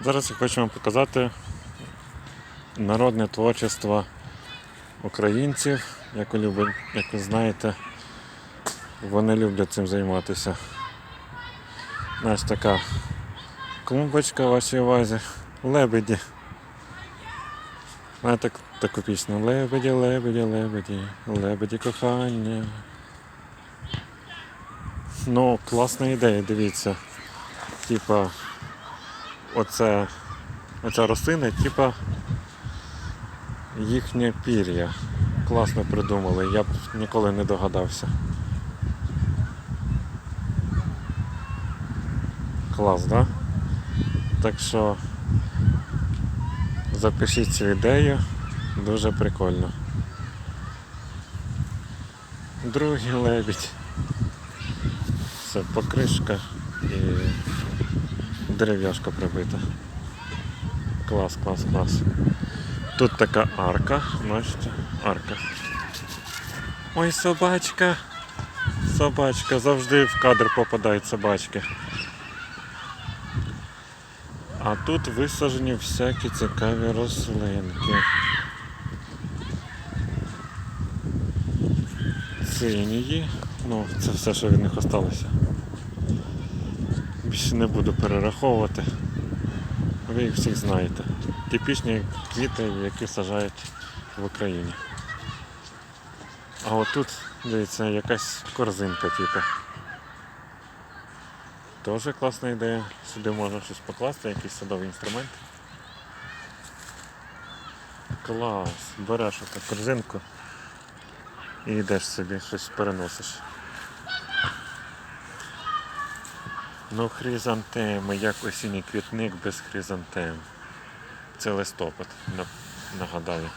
Зараз я хочу вам показати народне творчество українців, як ви, любите, як ви знаєте, вони люблять цим займатися. Ось така клумбочка в вашій увазі, лебеді. Знаєте так- таку пісню Лебеді, лебеді, лебеді, лебеді кохання. Ну, класна ідея, дивіться. Типа, оце, оця рослина, типа їхнє пір'я. Класно придумали, я б ніколи не догадався. Клас, да? Так що запишіть цю ідею, дуже прикольно. Другий лебідь. Це покришка і дерев'яшка прибита. Клас, клас, клас. Тут така арка, бачите, арка. Ой, собачка. Собачка, завжди в кадр попадають собачки. А тут висаджені всякі цікаві рослинки. Цинії. Ну, це все, що від них осталося. Більше не буду перераховувати. Ви їх всіх знаєте. Типічні квіти, які сажають в Україні. А отут, дивіться, якась корзинка типу. Теж класна ідея. Сюди можна щось покласти, якийсь садовий інструмент. Клас. Береш оту корзинку і йдеш собі, щось переносиш. Ну, хризантеми, як осінній квітник без хризантем. Це листопад, нагадаю.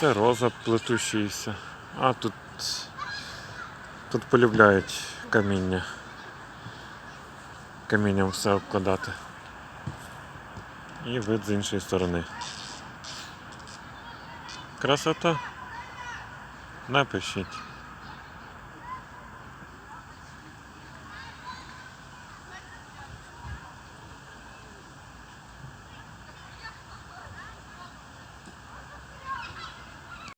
Це роза плетущийся. А тут, тут полюбляють каміння. Камінням все обкладати. І вид з іншої сторони. Красота. Напишіть.